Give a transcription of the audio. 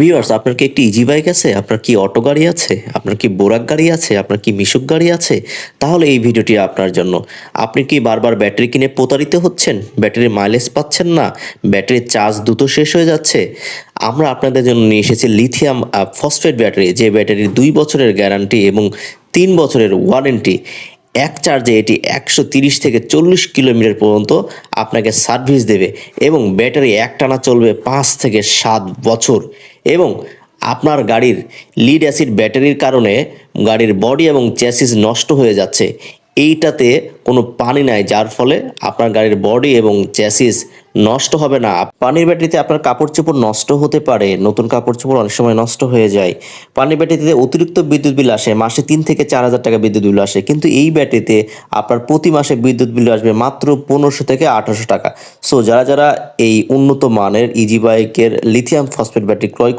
Viewers আপনার কি একটি ইজি বাইক আছে? আপনার কি অটো গাড়ি আছে? আপনার কি বোরাক গাড়ি আছে? আপনার কি মিশুক গাড়ি আছে? তাহলে এই ভিডিওটি আপনার জন্য। আপনি কি বারবার ব্যাটারি কিনে প্রতারিত হচ্ছেন? ব্যাটারির মাইলেজ পাচ্ছেন না? ব্যাটারির চার্জ দ্রুত শেষ হয়ে যাচ্ছে? আমরা আপনাদের জন্য নিয়ে এসেছি লিথিয়াম ফসফেট ব্যাটারি, যে ব্যাটারির দুই বছরের গ্যারান্টি এবং তিন বছরের ওয়ারেন্টি এক চার্জে এটি একশো তিরিশ থেকে চল্লিশ কিলোমিটার পর্যন্ত আপনাকে সার্ভিস দেবে এবং ব্যাটারি একটানা চলবে পাঁচ থেকে সাত বছর। এবং আপনার গাড়ির লিড অ্যাসিড ব্যাটারির কারণে গাড়ির বডি এবং চ্যাসিস নষ্ট হয়ে যাচ্ছে। এইটাতে কোনো পানি নাই, যার ফলে আপনার গাড়ির বডি এবং চ্যাসিস নষ্ট হবে না। পানির ব্যাটারিতে আপনার কাপড় চোপড় নষ্ট হতে পারে। নতুন কাপড় চোপড় অনেক সময় নষ্ট হয়ে যায়। পানির ব্যাটারিতে অতিরিক্ত বিদ্যুৎ বিল আসে। মাসে তিন থেকে চার হাজার টাকা বিদ্যুৎ বিল আসে। কিন্তু এই ব্যাটারিতে আপনার প্রতি মাসে বিদ্যুৎ বিল আসবে মাত্র পনেরোশো থেকে আঠারোশো টাকা। সো যারা যারা এই উন্নত মানের ইজি বাইকের লিথিয়াম ফসফেট ব্যাটারি ক্রয়